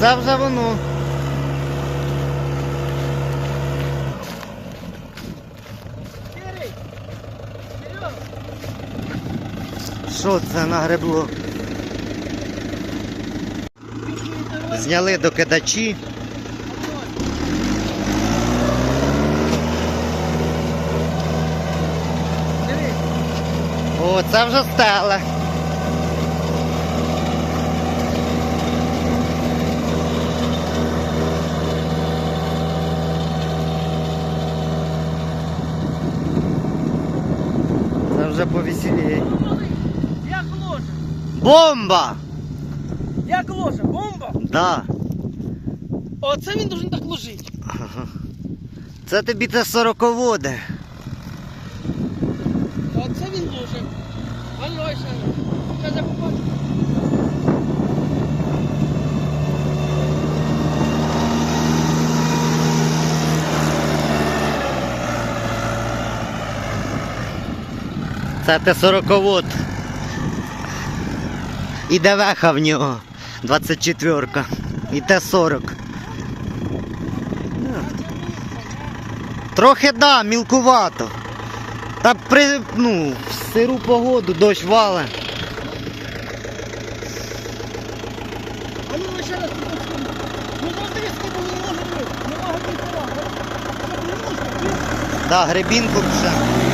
Оце вже воно. Що це нагребло? Зняли докидачі. О, це вже стеле. Вже повеселіє. як ложа. Бомба! Як ложа, бомба. Да. Оце він должен так ложить. Ага. Це тобі це сороководе. Оце він ложить. А ну, ось, Зараз Це те сороковод. І ДВХ в нього. 24-ка. І Т-40. Трохи да, мілкувато. Та при ну, в сиру погоду дощ вале. А ну, ще раз. Ну, Да, гребінку вже.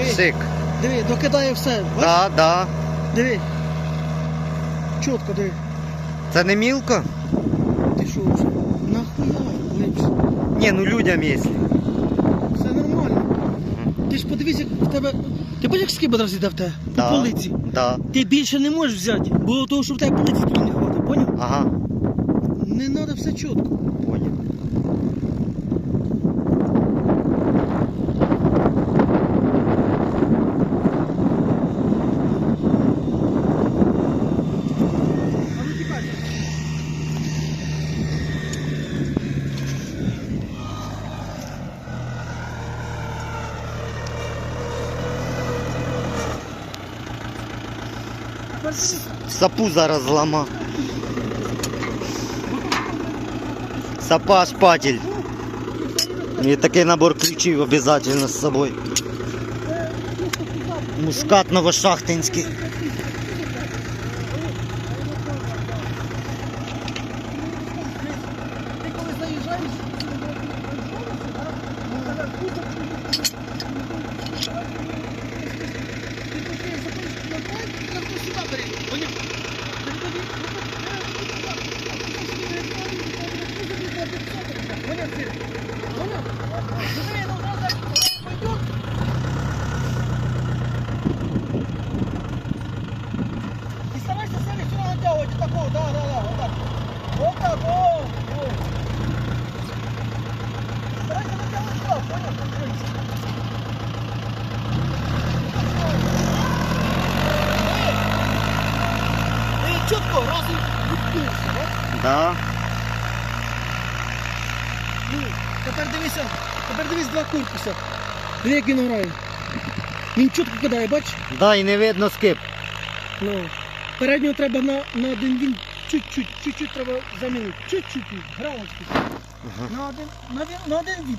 Диви, Шик. диви, докидає все. Бач? Да, да. Диви. Чітко диви. Це не мілко? Ти що вже? Нахуя? Ні, ну людям є. Все нормально. Ти ж подивись, як в тебе. Ти бачиш, як скибер розійде в тебе? По Да. полиці. Да. Ти більше не можеш взяти, бо того, що в тебе полиці тобі не хватить, поняв? Ага, Не треба все чітко. понял. Сапу зараз зламав. Сапа шпатель. І такий набор ключів обов'язково з собою. Мускат новошахтинський. Да, да, да, вот так. Вот так, о, о. Старайся наделать все, понял? И четко, раз и відкинувся, да? Да. Ну, тепер дивися, тепер дивись два корпуса. Диви, як він грає. Він чітко кидає, бач? Да, і не видно скип. Ну, переднього треба на, на один він чуть-чуть, чуть-чуть треба замінити. Чуть-чуть, грамочку. Ага. На один, на на один він.